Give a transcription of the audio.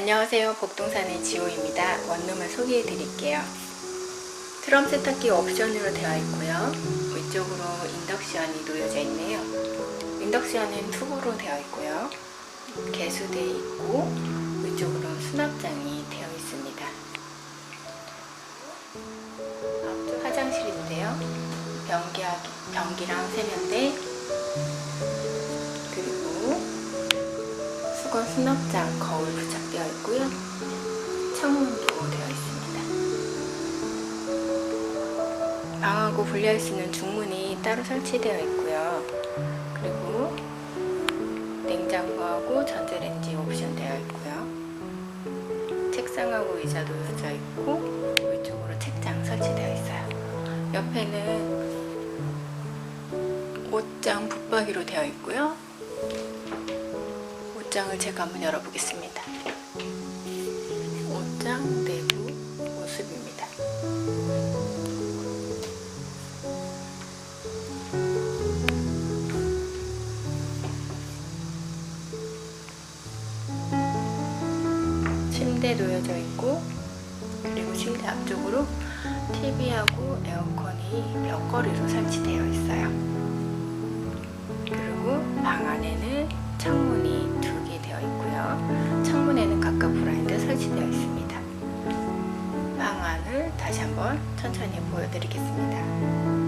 안녕하세요. 복동산의 지호입니다. 원룸을 소개해 드릴게요. 트럼 세탁기 옵션으로 되어 있고요. 위쪽으로 인덕션이 놓여져 있네요. 인덕션은 튜브로 되어 있고요. 개수되어 있고 위쪽으로 수납장이 되어 있습니다. 화장실인데요. 변기, 변기랑 세면대 수납장 거울 부착되어 있고요. 창문도 되어 있습니다. 방하고 분리할 수 있는 중문이 따로 설치되어 있고요. 그리고 냉장고하고 전자레인지 옵션 되어 있고요. 책상하고 의자 놓여져 있고 위쪽으로 책장 설치되어 있어요. 옆에는 옷장 붙박이로 되어 있고요. 옷장을 제가 한번 열어보겠습니다. 옷장 내부 모습입니다. 침대 놓여져 있고 그리고 침대 앞쪽으로 TV하고 에어컨이 벽걸이로 설치되어 있어요. 다시 한번 천천히 보여드리겠습니다.